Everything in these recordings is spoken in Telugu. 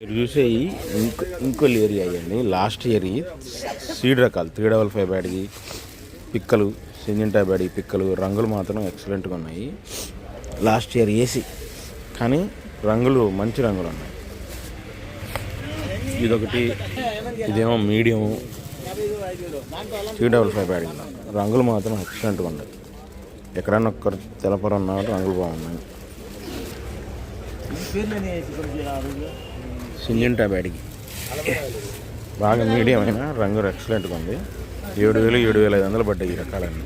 మీరు చూసే ఇంకో ఇంకో ఏరియా అయ్యండి లాస్ట్ ఇయర్ సీడ్ రకాలు త్రీ డబల్ ఫైవ్ బ్యాడ్కి పిక్కలు సింజింటా బ్యాడ్కి పిక్కలు రంగులు మాత్రం ఎక్సలెంట్గా ఉన్నాయి. లాస్ట్ ఇయర్ ఏసీ కానీ రంగులు మంచి రంగులు ఉన్నాయి. ఇదొకటి ఇదేమో మీడియం త్రీ డబల్ ఫైవ్ బ్యాడ్కి రంగులు మాత్రం ఎక్సలెంట్గా ఉన్నాయి. ఎక్కడన్నా ఒక్కరు తెలపరు ఉన్నా రంగులు బాగున్నాయి. సింజంటా బ్యాడ్కి బాగా మీడియం అయినా రంగు ఎక్సలెంట్గా ఉంది. ఏడు వేలు ఏడు వేల ఐదు వందలు పడ్డాయి ఈ రకాలన్నీ.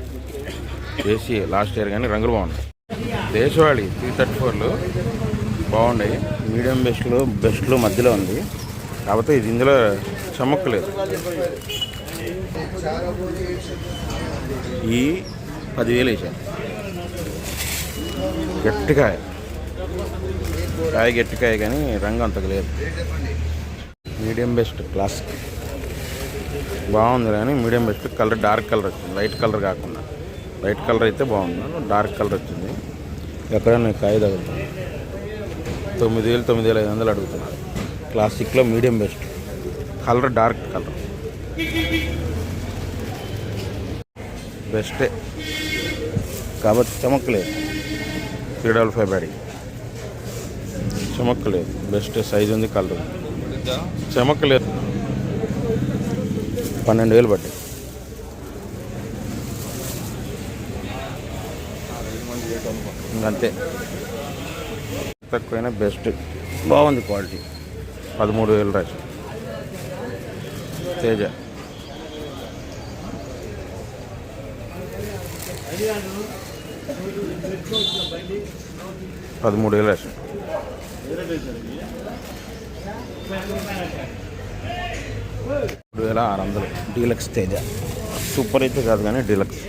ఏసీ లాస్ట్ ఇయర్ కానీ రంగులు బాగున్నాయి. దేశవాళి త్రీ థర్టీ ఫోర్లు బాగున్నాయి. మీడియం బెస్ట్లు బెస్ట్లు మధ్యలో ఉంది. కాకపోతే ఇది ఇందులో చమక్కలేదు. ఈ పదివేలు వేసాను. గట్టిగా కాయ గట్టికాయ కానీ రంగు అంతకు లేదు. Medium best classic. బాగుంది కానీ medium best colour dark colour వచ్చింది. లైట్ కలర్ కాకుండా. లైట్ కలర్ అయితే బాగుంది. డార్క్ కలర్ వచ్చింది. ఎక్కడైనా కాయ తగులుతుంది తొమ్మిది వేలు తొమ్మిది వేల ఐదు వందలు అడుగుతున్నారు క్లాసిక్లో medium best. Colour dark colour. బెస్టే. కాబట్టి చమక్కలేదు త్రీ డబల్ ఫైవ్ బ్యాడీ. చెమక్కలేదు. బెస్ట్ సైజ్ ఉంది కలర్. ఉంది చమక్కలేదు. పన్నెండు వేలు పడ్డాయి. ఇంకంతే. తక్కువైనా బెస్ట్. బాగుంది క్వాలిటీ. పదమూడు వేలు రాజు తేజ. పదమూడు వేలు రాజు మూడు వేల ఆరు వందలు. డీలక్స్ తేజ. సూపర్ అయితే కాదు కానీ డీలక్స్.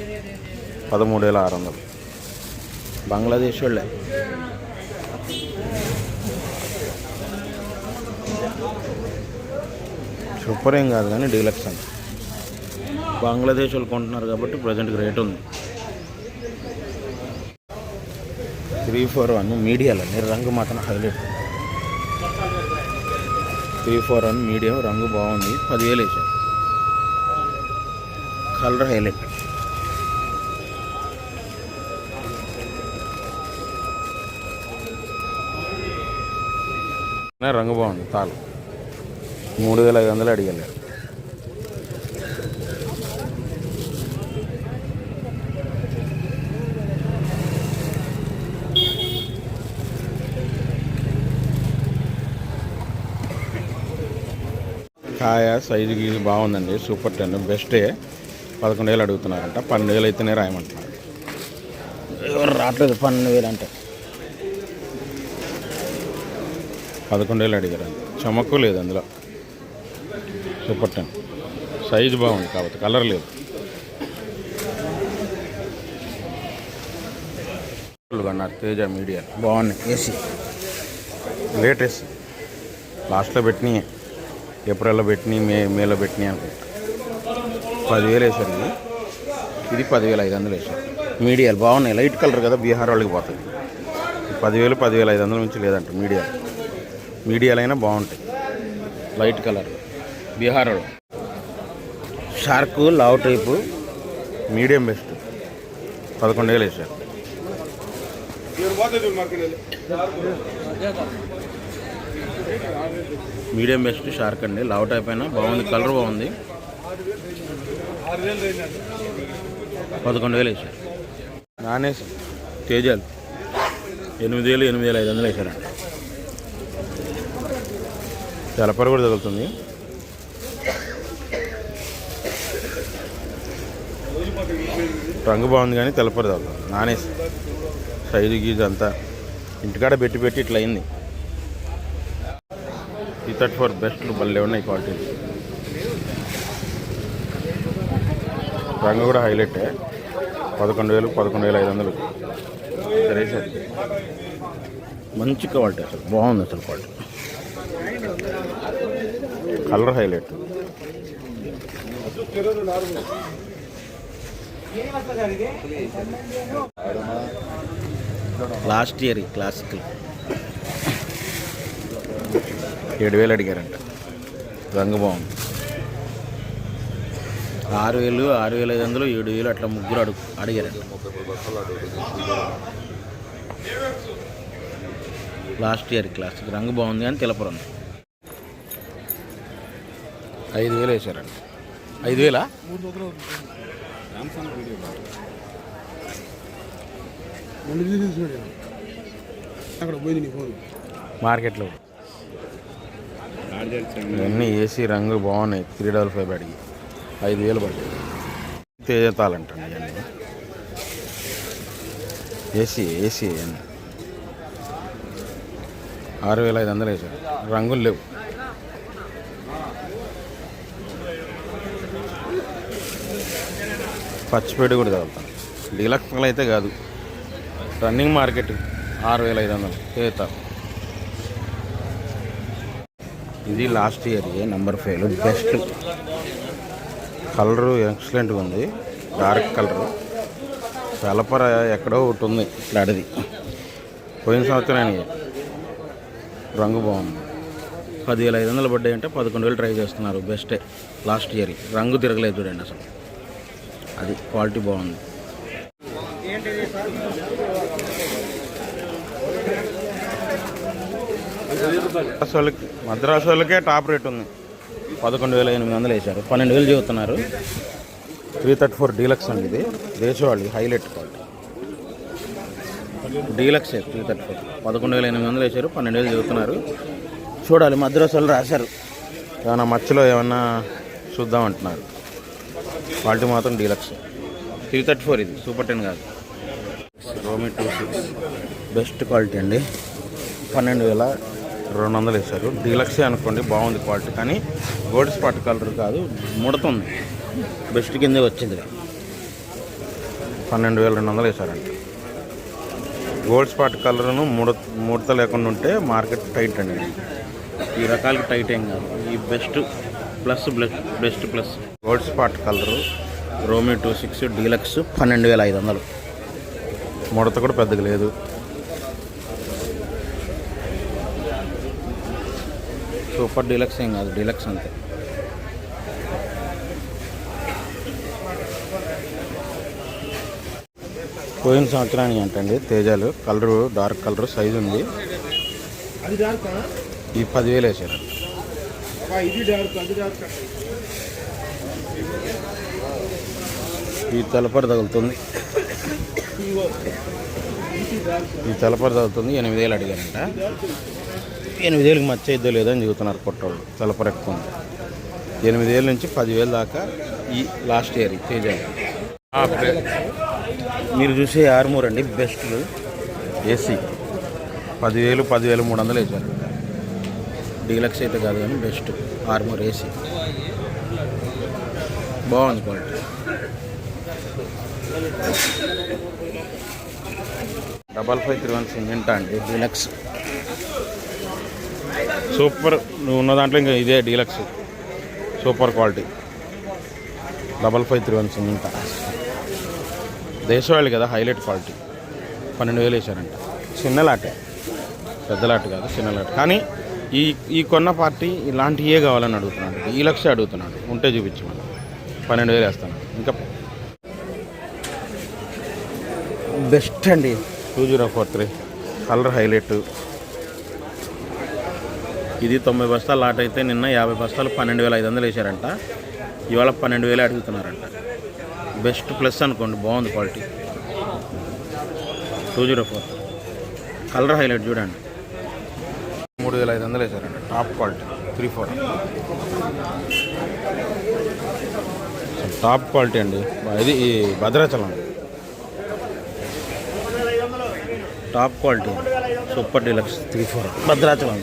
పదమూడు వేల ఆరు వందలు. బంగ్లాదేశ్ వాళ్ళే. సూపర్ ఏం కాదు కానీ డీలక్స్ అంట బంగ్లాదేశ్ వాళ్ళు కొంటున్నారు కాబట్టి ప్రజెంట్కి రేట్ ఉంది. త్రీ ఫోర్ వన్ మీడియాలో మీరు రంగు మాత్రం highlight. Three four one medium రంగు బాగుంది. పదివేలు వేసాం. Colour highlight. రంగు బాగుంది తాలు మూడు వేల ఐదు వందలు అడిగారు కాయ సైజు గీజు బాగుందండి సూపర్ టెన్ బెస్టే. పదకొండు వేలు అడుగుతున్నారంట పన్నెండు వేలు అయితేనే రాయమంటున్నారు. ఎవరు రావట్లేదు పన్నెండు వేలు అంటే. పదకొండు వేలు అడిగారు. చమక్కు లేదు అందులో. Super ten. సైజు బాగుంది కాబట్టి కలర్ లేదు. అన్నారు తేజ మీడియా. బాగున్నాయి. ఏసీ. లేటెస్ట్. లాస్ట్లో పెట్టినాయి. ఏప్రిల్లో పెట్టినాయి మే మేలో పెట్టినాయి అనుకుంటా. పదివేలు వేసాను ఇది. పదివేల ఐదు వందలు వేసాను మీడియాలు బాగున్నాయి. లైట్ కలర్ కదా బీహార్ వాళ్ళకి పోతుంది. పదివేలు పదివేల ఐదు వందల నుంచి లేదంట మీడియా. మీడియాలైనా బాగుంటాయి. Light colour. బీహార్ వాళ్ళు. షార్క్ లావ్ టైపు. Medium best. పదకొండు వేలు వేసారు మీడియం బెస్ట్ షార్క్ అండి. లావ్ టైప్ అయినా. బాగుంది. కలర్ బాగుంది. పదకొండు వేలు వేసారు. నానేసి. తేజాలు. ఎనిమిది వేలు ఎనిమిది వేల ఐదు వందలు వేసారండి తెలపర కూడా తగులుతుంది. రంగు బాగుంది కానీ తెలపర తగులుతుంది. నానేసి. సైజు గీజు అంతా. ఇంటికాడ పెట్టి పెట్టి ఇట్లా అయింది. ఈ థర్టీ ఫోర్ బెస్ట్లు భలే ఉన్నాయి క్వాలిటీ. రంగు కూడా హైలైట్ పదకొండు వేలు పదకొండు వేల ఐదు వందలు. సరే సార్ మంచి క్వాలిటీ అసలు బాగుంది అసలు quality. Colour highlight. Last year classical ఏడు వేలు అడిగారంట. రంగు బాగుంది. ఆరు వేలు ఆరు వేల ఐదు వందలు ఏడు వేలు అట్లా ముగ్గురు అడుగు అడిగారంట. Last year class. రంగు బాగుంది అని తెలపరు ఐదు వేలు వేసారంట ఐదు వేలా మొన్న తీసి చూడు. అక్కడ పోయింది నీ ఫోన్. మార్కెట్లో. ఇవన్నీ ఏసీ రంగు బాగున్నాయి. త్రీ డబల్ ఫైవ్ అడిగి. ఐదు వేలు పడ్డాయి. తేజతాలంటండి ఇవన్నీ. ఏసీ ఏసీ ఇవన్నీ. ఆరు వేల ఐదు వందలు వేసారు రంగులు లేవు. పచ్చిపేడి కూడా తగులుతాను డీలక్స్లు అయితే కాదు. రన్నింగ్ మార్కెట్ ఆరు వేల ఐదు వందలు. తేతారు ఇది last year number five best colour ఎక్సలెంట్గా ఉంది డార్క్ కలరు వెలపర ఎక్కడో ఒకటి ఉంది ఇట్లాడిది పోయిన సంవత్సరానికి రంగు బాగుంది. పదివేల ఐదు వందలు పడ్డాయి అంటే పదకొండు వేలు ట్రై చేస్తున్నారు బెస్టే లాస్ట్ ఇయర్ రంగు తిరగలేదు చూడండి అసలు. అది క్వాలిటీ బాగుంది. వాళ్ళకి మద్రాసు వాళ్ళకే టాప్ రేట్ ఉంది. పదకొండు వేల ఎనిమిది వందలు వేశారు. పన్నెండు వేలు చెబుతున్నారు. త్రీ థర్టీ ఫోర్ డీలక్స్ అండి ఇది. దేశవాళి highlight quality. Deluxe three thirty four. పదకొండు వేల ఎనిమిది వందలు వేశారు. పన్నెండు వేలు చెబుతున్నారు. చూడాలి మద్రాసు వాళ్ళు రాశారు. ఏమైనా మచ్చలో ఏమన్నా చూద్దాం అంటున్నారు. క్వాలిటీ మాత్రం డీలక్స్. త్రీ థర్టీ ఫోర్ ఇది సూపర్ టెన్ కాదు. రోమి టూ సిక్స్. బెస్ట్ క్వాలిటీ అండి. పన్నెండు వేల రెండు వందలు వేశారు. డీలక్సే అనుకోండి బాగుంది క్వాలిటీ. కానీ గోల్డ్ స్పాట్ కలర్ కాదు ముడుతుంది. బెస్ట్ కిందే వచ్చింది. పన్నెండు వేల రెండు వందలు వేశారంట. గోల్డ్ స్పాట్ కలర్ను ముడ ముడత లేకుండా ఉంటే మార్కెట్ టైట్ అండి. ఈ రకాలకి టైట్ ఏం కాదు. ఈ best plus best plus. Gold spot colour రోమి two six deluxe పన్నెండు వేల ఐదు వందలు. ముడత కూడా పెద్దగా లేదు. సూపర్ డీలక్స్ ఏం కాదు డీలక్స్ అంతే. పోయిన సంవత్సరానికి అంటండి తేజాలు కలరు డార్క్ కలర్ సైజు ఉంది. ఈ పదివేలు వేసారు. ఈ తలపర తగులుతుంది. ఈ తలపర తగులుతుంది ఎనిమిది వేలు అడిగారంట. ఎనిమిది వేలకు మచ్చ ఇద్దో లేదో అని చెబుతున్నారు కొట్టోళ్ళు తలపర ఎనిమిదేళ్ళ ఎనిమిది నుంచి పదివేలు దాకా ఈ లాస్ట్ ఇయర్ తేజ. మీరు చూసే ఆర్మూర్ అండి బెస్ట్ ఏసీ. పదివేలు పదివేలు మూడు వందలు వేసారు డీలక్స్ అయితే కాదు కానీ బెస్ట్ ఆర్మూర్ ఏసీ. బాగుంది quality. Double five three one cement అండి డీలక్స్. సూపర్. నువ్వు ఉన్న దాంట్లో ఇంకా ఇదే deluxe. Super quality. Double five three one cement దేశవాళి కదా హైలైట్ క్వాలిటీ. పన్నెండు వేలు వేశారంట. చిన్న లాటే. పెద్ద లాట్ కాదు చిన్న లాట్. కానీ ఈ ఈ కొన్న పార్టీ ఇలాంటివే కావాలని అడుగుతున్నాడు? ఈ లక్ష అడుగుతున్నాడు. ఉంటే చూపించమని. పన్నెండు వేలు వేస్తాను. ఇంకా బెస్ట్ అండి. Two zero four three. Colour highlight. ఇది తొంభై బస్తాలు లాట్ అయితే నిన్న యాభై బస్తాలు పన్నెండు వేల ఐదు వందలు వేశారంట. ఇవాళ పన్నెండు వేలు అడుగుతున్నారంట. బెస్ట్ ప్లస్ అనుకోండి బాగుంది quality. Two zero four. Colour highlight చూడండి. మూడు వేల ఐదు వందలు వేశారంట. Top quality. Three four. Top quality అండి. ఇది ఈ Bhadrachalam. Top quality. Super deluxe three four. Bhadrachalam.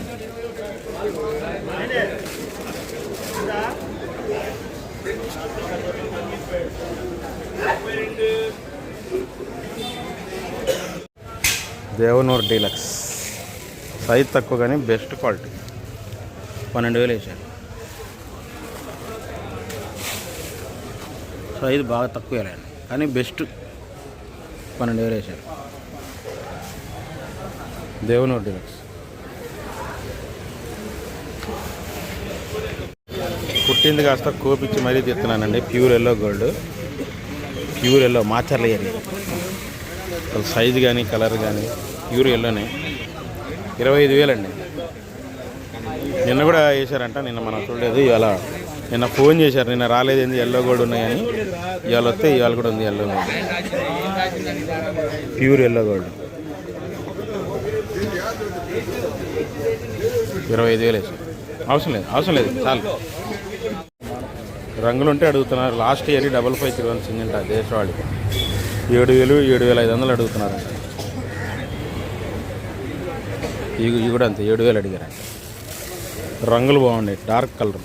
Devanur deluxe. Size తక్కువ కానీ బెస్ట్ క్వాలిటీ. పన్నెండు వేలు వేసాను సైజ్ బాగా తక్కువ వేయాలండి కానీ బెస్ట్ పన్నెండు వేలు వేసాను దేవనూర్ డీలక్స్. పుట్టింది కాస్త కోపించి మరీ తీస్తున్నానండి pure yellow gold. Pure yellow Macherla area. వాళ్ళ సైజు కానీ కలర్ కానీ ప్యూర్ ఎల్లోనే ఇరవై ఐదు వేలండి. నిన్న కూడా వేశారంట నిన్న మనం చూడలేదు ఇవాళ నిన్న ఫోన్ చేశారు నిన్న రాలేదేంది ఎల్లో గోల్డ్ ఉన్నాయని ఇవాళ వస్తే ఇవాళ కూడా ఉంది yellow gold pure yellow gold ఇరవై ఐదు వేలు అవసరం లేదు అవసరం లేదు చాలు. రంగులు ఉంటే అడుగుతున్నారు last year double five three one Syngenta దేశవాళి ఏడు వేలు ఏడు వేల ఐదు వందలు అడుగుతున్నారంట ఇవి ఇవి కూడా అంతే ఏడు వేలు అడిగారంట. రంగులు బాగున్నాయి డార్క్ కలర్.